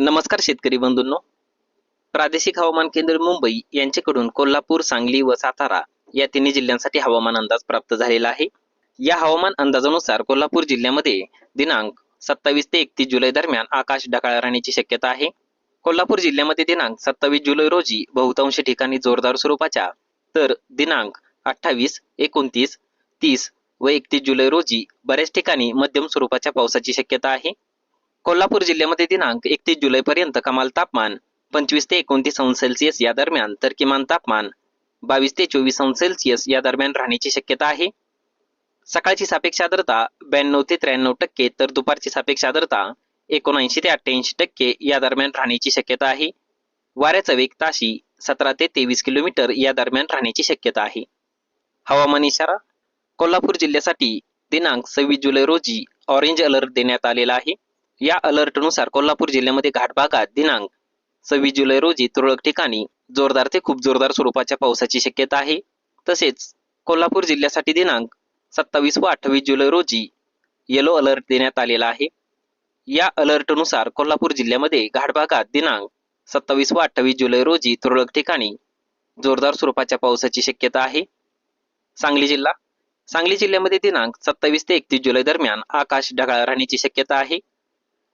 नमस्कार शेतकरी बंधूंनो. प्रादेशिक हवामान केंद्र मुंबई यांच्याकडून कोल्हापूर सांगली व सातारा या तिन्ही जिल्ह्यांसाठी हवामान अंदाज प्राप्त झालेला आहे. या हवामान अंदाजानुसार कोल्हापूर जिल्ह्यामध्ये दिनांक सत्तावीस ते एकतीस जुलै दरम्यान आकाश ढगाळ राहण्याची शक्यता आहे. कोल्हापूर जिल्ह्यामध्ये दिनांक सत्तावीस जुलै रोजी बहुतांश ठिकाणी जोरदार स्वरूपाच्या तर दिनांक अठ्ठावीस एकोणतीस तीस व एकतीस जुलै रोजी बऱ्याच ठिकाणी मध्यम स्वरूपाच्या पावसाची शक्यता आहे. कोल्हापूर जिल्ह्यामध्ये दिनांक एकतीस जुलै पर्यंत कमाल तापमान पंचवीस ते एकोणतीस अंश सेल्सिअस या दरम्यान तर किमान तापमान बावीस ते चोवीस अंश सेल्सिअस या दरम्यान राहण्याची शक्यता आहे. सकाळची सापेक्ष आर्द्रता ब्याण्णव ते त्र्याण्णव टक्के तर दुपारची सापेक्ष आर्द्रता एकोणऐंशी ते अठ्ठ्याऐंशी टक्के या दरम्यान राहण्याची शक्यता आहे. वाऱ्याचा वेग ताशी सतरा ते तेवीस किलोमीटर या दरम्यान राहण्याची शक्यता आहे. हवामान इशारा कोल्हापूर जिल्ह्यासाठी दिनांक सव्वीस जुलै रोजी ऑरेंज अलर्ट देण्यात आलेला आहे. या अलर्टनुसार कोल्हापूर जिल्ह्यामध्ये घाट भागात दिनांक सव्वीस जुलै रोजी तुरळक ठिकाणी जोरदार ते खूप जोरदार स्वरूपाच्या पावसाची शक्यता आहे. तसेच कोल्हापूर जिल्ह्यासाठी दिनांक सत्तावीस व अठ्ठावीस जुलै रोजी येलो अलर्ट देण्यात आलेला आहे. या अलर्टनुसार कोल्हापूर जिल्ह्यामध्ये घाट भागात दिनांक सत्तावीस व अठ्ठावीस जुलै रोजी तुरळक ठिकाणी जोरदार स्वरूपाच्या पावसाची शक्यता आहे. सांगली जिल्हा सांगली जिल्ह्यामध्ये दिनांक सत्तावीस ते एकतीस जुलै दरम्यान आकाश ढगाळ राहण्याची शक्यता आहे.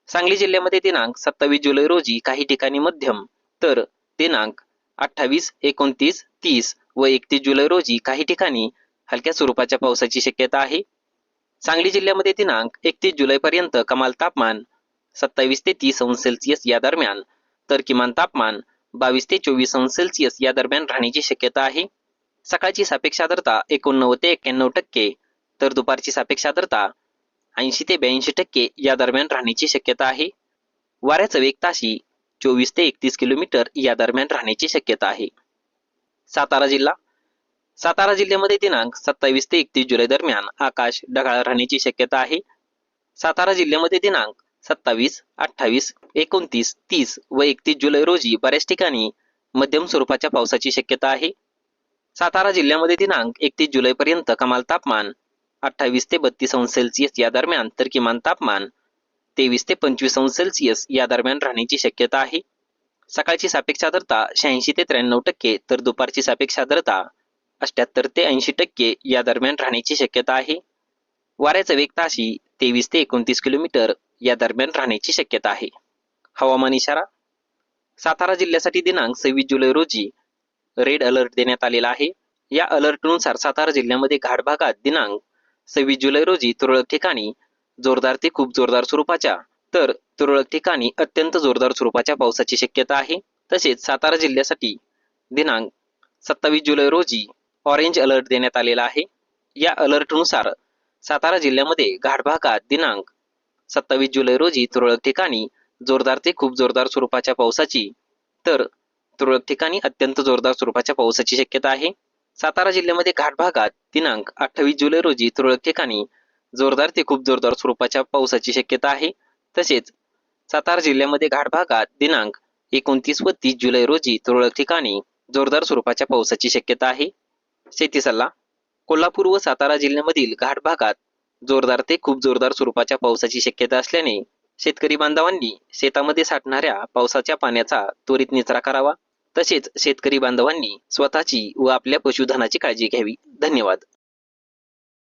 सांगली जिल्ह्यामध्ये दिनांक सत्तावीस जुलै रोजी काही ठिकाणी मध्यम तर दिनांक अठ्ठावीस एकोणतीस तीस व एकतीस जुलै रोजी काही ठिकाणी हलक्या स्वरूपाच्या पावसाची शक्यता आहे. सांगली जिल्ह्यामध्ये दिनांक एकतीस जुलै पर्यंत कमाल तापमान सत्तावीस ते तीस अंश सेल्सिअस या दरम्यान तर किमान तापमान बावीस ते चोवीस अंश सेल्सिअस या दरम्यान राहण्याची शक्यता आहे. सकाळची सापेक्ष आर्द्रता एकोणनव्वद ते एक्क्याण्णव टक्के तर दुपारची सापेक्ष आर्द्रता ऐंशी ते ब्याऐंशी टक्के या दरम्यान राहण्याची शक्यता आहे. वाऱ्याचा वेग ताशी चोवीस ते एकतीस किलोमीटर या दरम्यान राहण्याची शक्यता आहे. सातारा जिल्हा. सातारा जिल्ह्यामध्ये दिनांक सत्तावीस ते एकतीस जुलै दरम्यान आकाश ढगाळ राहण्याची शक्यता आहे. सातारा जिल्ह्यामध्ये दिनांक सत्तावीस अठ्ठावीस एकोणतीस तीस व एकतीस जुलै रोजी बऱ्याच ठिकाणी मध्यम स्वरूपाच्या पावसाची शक्यता आहे. सातारा जिल्ह्यामध्ये दिनांक एकतीस जुलै पर्यंत कमाल तापमान अठ्ठावीस ते बत्तीस अंश सेल्सिअस या दरम्यान तर किमान तापमान तेवीस ते पंचवीस अंश सेल्सिअस या दरम्यान राहण्याची शक्यता आहे. सकाळची सापेक्ष आर्द्रता शहाऐंशी ते त्र्याण्णव टक्के तर दुपारची सापेक्ष आर्द्रता अठ्याहत्तर ते ऐंशी टक्के या दरम्यान राहण्याची शक्यता आहे. वाऱ्याचा वेग ताशी तेवीस ते एकोणतीस किलोमीटर या दरम्यान राहण्याची शक्यता आहे. हवामान इशारा सातारा जिल्ह्यासाठी दिनांक सव्वीस जुलै रोजी रेड अलर्ट देण्यात आलेला आहे. या अलर्टनुसार सातारा जिल्ह्यामध्ये घाट भागात दिनांक सव्वीस जुलै रोजी तुरळक ठिकाणी जोरदार ते खूप जोरदार स्वरूपाच्या तर तुरळक ठिकाणी अत्यंत जोरदार स्वरूपाच्या पावसाची शक्यता आहे. तसेच सातारा जिल्ह्यासाठी दिनांक सत्तावीस जुलै रोजी ऑरेंज अलर्ट देण्यात आलेला आहे. या अलर्टनुसार सातारा जिल्ह्यामध्ये घाट भागात दिनांक सत्तावीस जुलै रोजी तुरळक ठिकाणी जोरदार ते खूप जोरदार स्वरूपाच्या पावसाची तर तुरळक ठिकाणी अत्यंत जोरदार स्वरूपाच्या पावसाची शक्यता आहे. सातारा जिल्ह्यामध्ये घाट भागात दिनांक अठ्ठावीस जुलै रोजी तुरळक ठिकाणी जोरदार ते खूप जोरदार स्वरूपाच्या पावसाची शक्यता आहे. तसेच सातारा जिल्ह्यामध्ये घाट भागात दिनांक एकोणतीस व तीस जुलै रोजी तुरळक ठिकाणी जोरदार स्वरूपाच्या पावसाची शक्यता आहे. शेती सल्ला कोल्हापूर व सातारा जिल्ह्यामधील घाट भागात जोरदार ते खूप जोरदार स्वरूपाच्या पावसाची शक्यता असल्याने शेतकरी बांधवांनी शेतामध्ये साठणाऱ्या पावसाच्या पाण्याचा त्वरित निचरा करावा. तसेच शेतकरी बांधवांनी स्वतःची व आपल्या पशुधनाची काळजी घ्यावी. धन्यवाद.